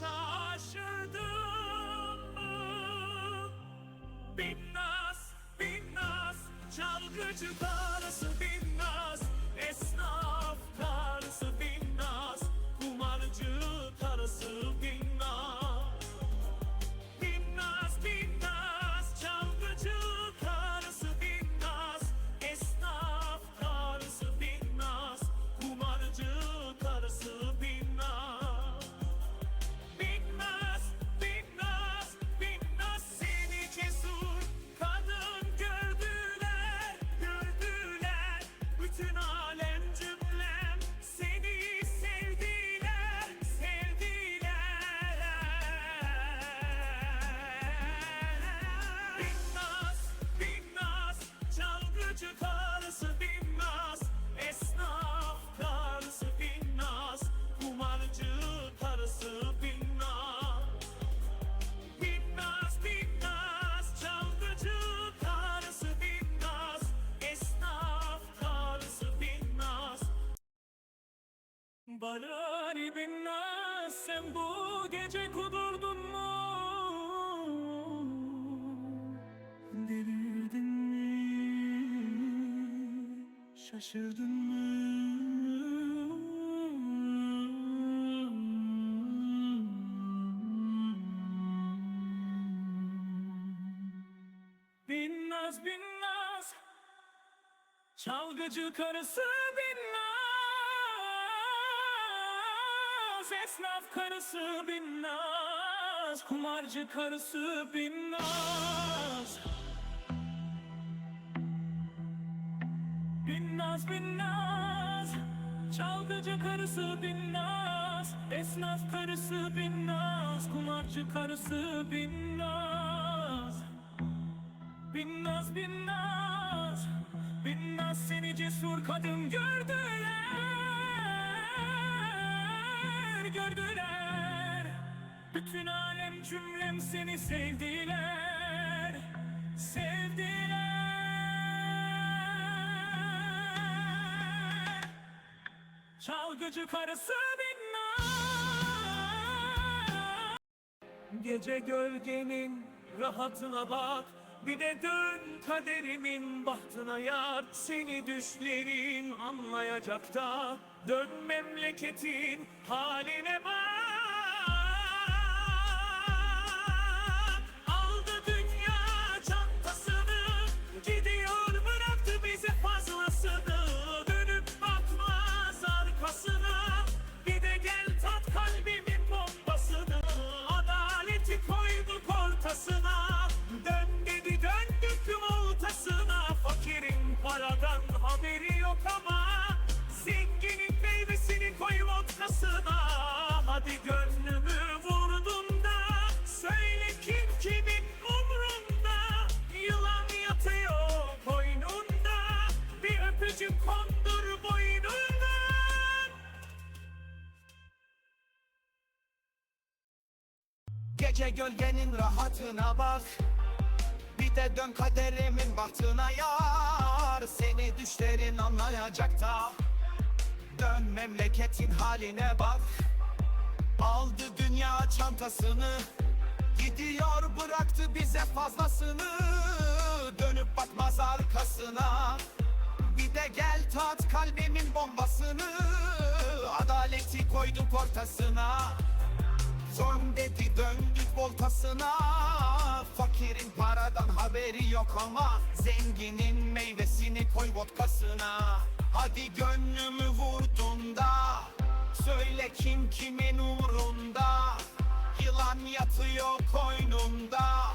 şaşırdın mı? Binnaz, binnaz, çalgıcı karısı Barani binnaz, sen bu gece kudurdun mu? Delirdin mi? Şaşırdın mı? Binnaz binnaz Çalgıcı karısı Esnaf karısı binnaz Kumarcı karısı binnaz Binnaz binnaz Çalgıcı karısı binnaz Esnaf karısı binnaz Kumarcı karısı binnaz Binnaz binnaz Binnaz seni cesur kadın gördüler Bütün alem cümlem seni sevdiler Sevdiler. Çalgıcı karısı binnaz Gece gölgenin rahatına bak Bir de dön kaderimin bahtına yar. Seni düşlerin anlayacak da Dön memleketin haline bak haberi yok ama Zenginin meyvesini koy vodkasına Hadi gönlümü vurdun da Söyle kim kimin umrunda. Yılan yatıyor koynunda Bir öpücük kondur boynuna. Gece gölgenin rahatına bak Bir de dön kaderimin bahtına Seni anlayacak da Dön memleketin haline bak. Aldı dünya çantasını. Gidiyor bıraktı bize fazlasını. Dönüp bakmaz arkasına. Bir de gel tat kalbimin bombasını. Adaleti koyduk ortasına Son dedi döndük voltasına. Fakirin paradan haberi yok ama Zenginin meyvesini koy vodkasına. Hadi gönlümü vurdun da Söyle kim kimin umrunda. Yılan yatıyor koynunda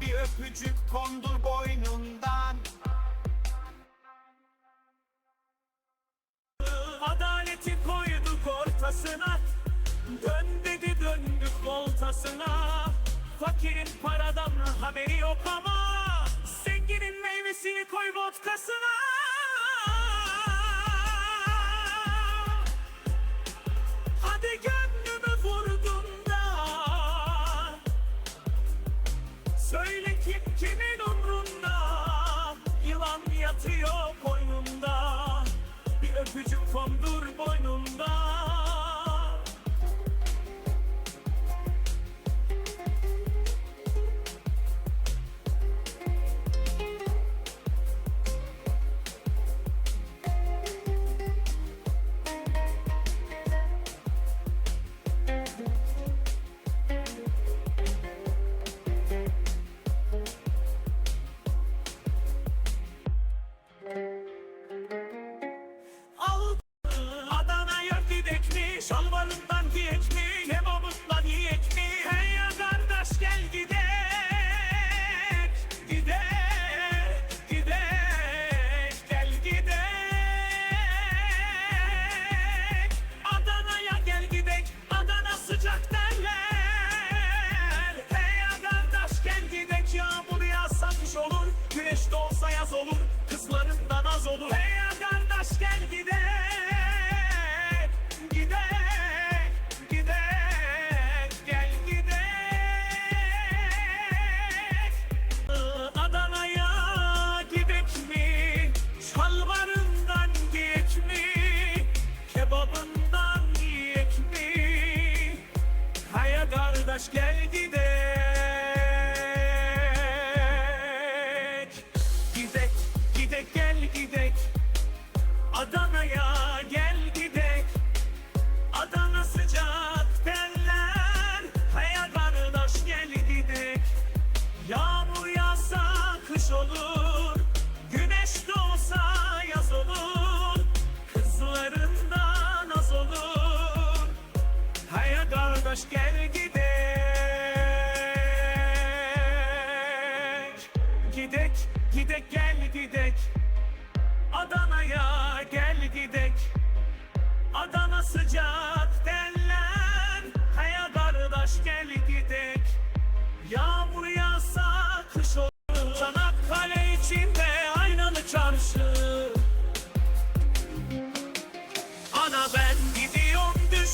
Bir öpücük kondur boynundan haberi yok ama Zenginin meyvesini koy vodkasına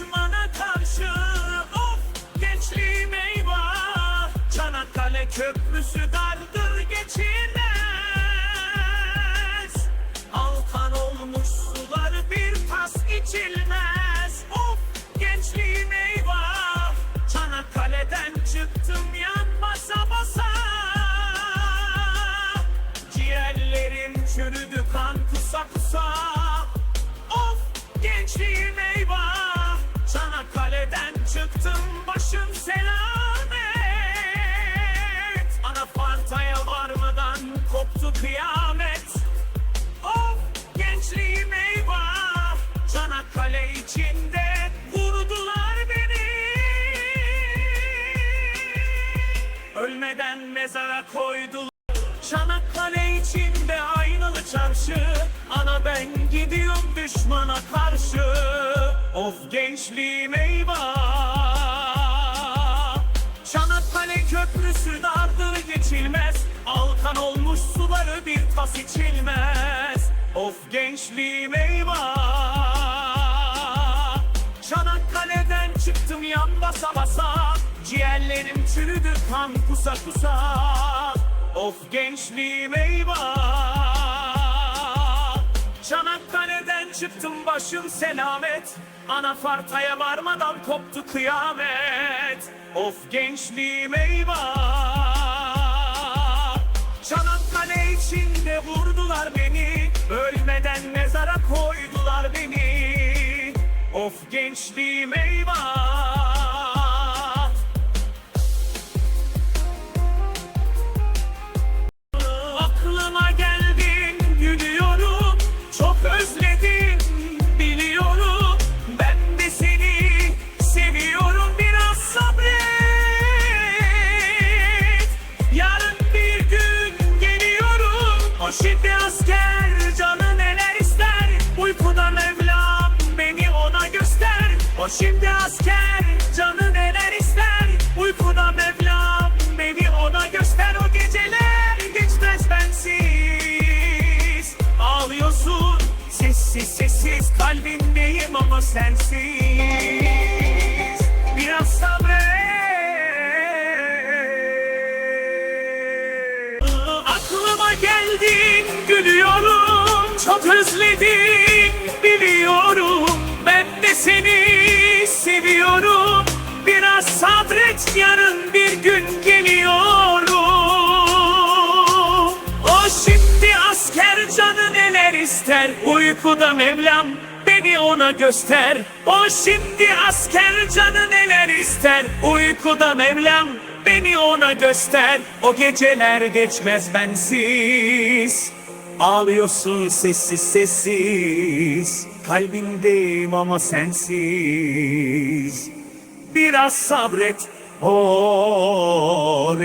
düşmana karşı. Of gençliğim eyvah. Çanakkale köprüsü dardır başım selamet. Anafartaya varmadan koptu kıyamet. Of gençliğim eyvah. Çanakkale içinde vurdular beni. Ölmeden mezara koydular. Çanakkale içinde aynalı çarşı. Ana ben gidiyorum düşmana karşı. Of gençliğim eyvah köprüsü dardır geçilmez. Alkan olmuş suları bir tas içilmez. Of gençliğim eyvah Çanakkale'den çıktım yan basa basa. Ciğerlerim çürüdü kan kusa kusa. Of gençliğim eyvah Çıktım başım selamet. Anafartaya varmadan koptu kıyamet. Of gençliğim eyvah. Çanakkale içinde vurdular beni. Ölmeden mezara koydular beni. Of gençliğim eyvah şimdi asker canı neler ister? Uykuda Mevlam beni ona göster. O geceler geçmez bensiz. Ağlıyorsun sessiz sessiz. Kalbindeyim ama sensiz. Biraz sabret. Aklıma geldin gülüyorum. Çok özledim biliyorum Sabret yarın bir gün geliyorum. O şimdi asker canı neler ister? Uykuda Mevlam beni ona göster. O şimdi asker canı neler ister? Uykuda Mevlam beni ona göster. O geceler geçmez bensiz. Ağlıyorsun sessiz sessiz. Kalbimdeyim ama sensiz Biraz sabret, oret